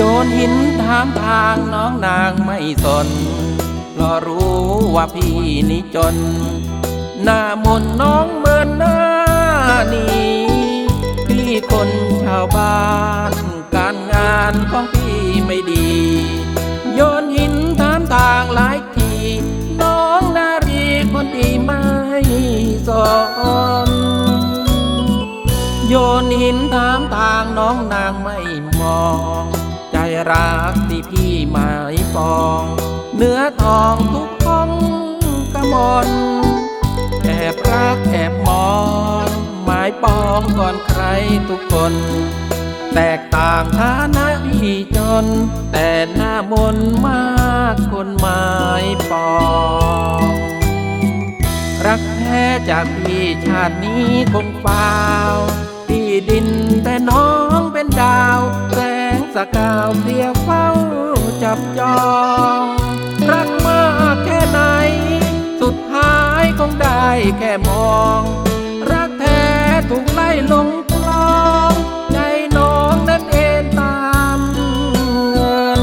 โยนหินถามทางน้องนางไม่สน เพราะรู้ว่าพี่นี่จน หน้ามนน้องเมินหน้านี้พี่คนชาวบ้าน การงานของพี่ไม่ดี โยนหินถามทางหลายที น้องนารีคนดีไม่สนโยนหินถามทางน้องนางไม่มอง รักที่พี่หมายปอง เนื้อทองทุกห้องกระมอนแอบรักแอบมองหมายปองก่อนใครทุกคน แตกต่างฐานะพี่จน แต่หน้ามนมากคนหมายปองรักแท้จากพี่ชาตินี้คงเปล่าที่ดินแต่น้อง สกาวเดียวเฝ้าจับจอง รักมากแค่ไหน สุดท้ายคงได้แค่มอง รักแท้ถูกไล่ลงคลองใจน้องนั้นเอ็นตามเงิน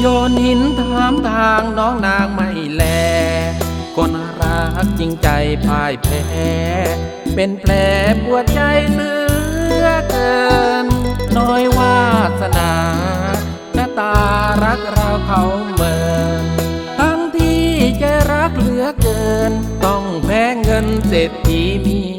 โยนหินถามทางน้องนางไม่แล คนรักจริงใจพ่ายแพ้ เป็นแผลปวดใจเหลือเกิน นต้องแพ้เงินเศรษฐีมี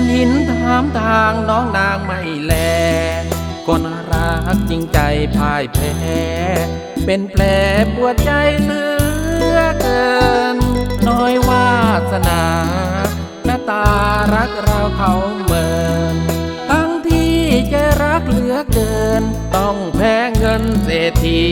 นหินถามทางน้องนางไม่แล คนรักจริงใจพ่ายแพ้ เป็นแผลปวดใจเหลือเกิน น้อยวาสนาและตารักเราเขาเมิน ทั้งที่ใจรักเหลือเกิน ต้องแพ้เงินเศรษฐี